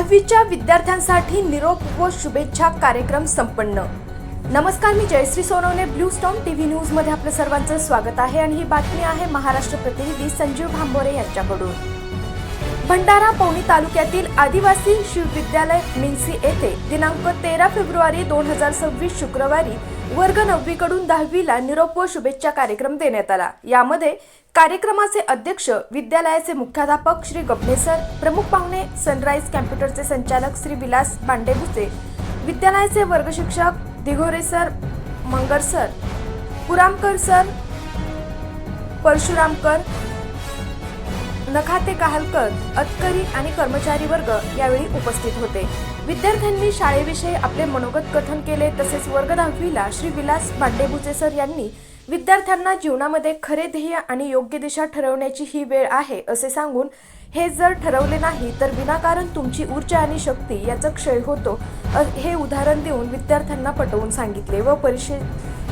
दहावीच्या विद्यार्थ्यांसाठी निरोप व शुभेच्छा कार्यक्रम संपन्न. नमस्कार मी Jayashree Sonawane blue storm TV न्यूजमध्ये आपलं सर्वांचं स्वागत आहे आणि ही बातमी आहे महाराष्ट्र प्रतिनिधी संजीव भांबोरे यांच्याकडून. भंडारा पवनी तालुक्यातील आदिवासी शिवविद्यालय मिन्सी येथे दिनांक तेरा फेब्रुवारी दोन हजार सव्वीस शुक्रवारी वर्ग नववीकडून दहावीला निरोप व शुभेच्छा कार्यक्रम देण्यात आला. यामध्ये कार्यक्रमाचे अध्यक्ष विद्यालयाचे मुख्याध्यापक श्री गबने सर प्रमुख पाहुणे सनराईज कॅम्प्युटरचे संचालक श्री विलास बांडेबुचे विद्यालयाचे वर्ग शिक्षक Dighore sir Mangar sir Puramkar sir Parshuramkar Nakhate Kahalkar Atkari आणि कर्मचारी वर्ग यावेळी उपस्थित होते. विद्यार्थ्यांनी शाळेविषयी आपले मनोगत कथन केले तसेच वर्ग दहावीला श्री विलास बांडेबुचे सर यांनी विद्यार्थ्यांना जीवनामध्ये खरे ध्येय आणि योग्य दिशा ठरवण्याची ही वेळ आहे असे सांगून हे जर ठरवले नाही तर विनाकारण तुमची ऊर्जा आणि शक्ती याचा क्षय होतो हे उदाहरण देऊन विद्यार्थ्यांना पटवून सांगितले व परीक्षे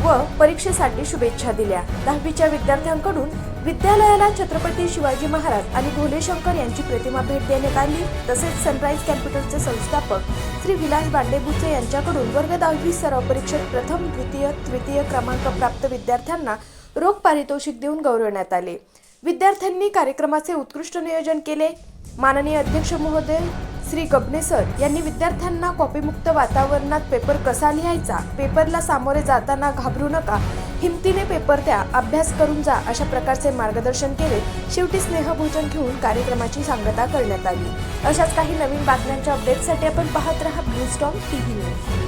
व परीक्षेसाठी शुभेच्छा दिल्या. दहावीच्या विद्यार्थ्यांकडून विद्यालयाला छत्रपती शिवाजी महाराज आणि भोलेशंकर यांची प्रतिमा भेट देण्यात आली. तसेच सनराईज कॅम्प्युटरचे संस्थापक श्री विलास बांडेबुचे यांच्याकडून वर्ग दहावी सराव परीक्षेत प्रथम द्वितीय तृतीय क्रमांक प्राप्त विद्यार्थ्यांना रोख पारितोषिक देऊन गौरवण्यात आले. विद्यार्थ्यांनी कार्यक्रमाचे उत्कृष्ट नियोजन केले. माननीय अध्यक्ष महोदय श्री गबने सर यांनी विद्यार्थ्यांना कॉपीमुक्त वातावरणात पेपर कसा लिहायचा पेपरला सामोरे जाताना घाबरू नका हिमतीने पेपर द्या अभ्यास करून जा अशा प्रकारचे मार्गदर्शन केले शेवटी स्नेहभोजन घेऊन कार्यक्रमाची सांगता करण्यात आली. अशाच काही नवीन बातम्यांच्या अपडेटसाठी आपण पाहत रहा ब्लू स्टॉम टीव्ही न्यूज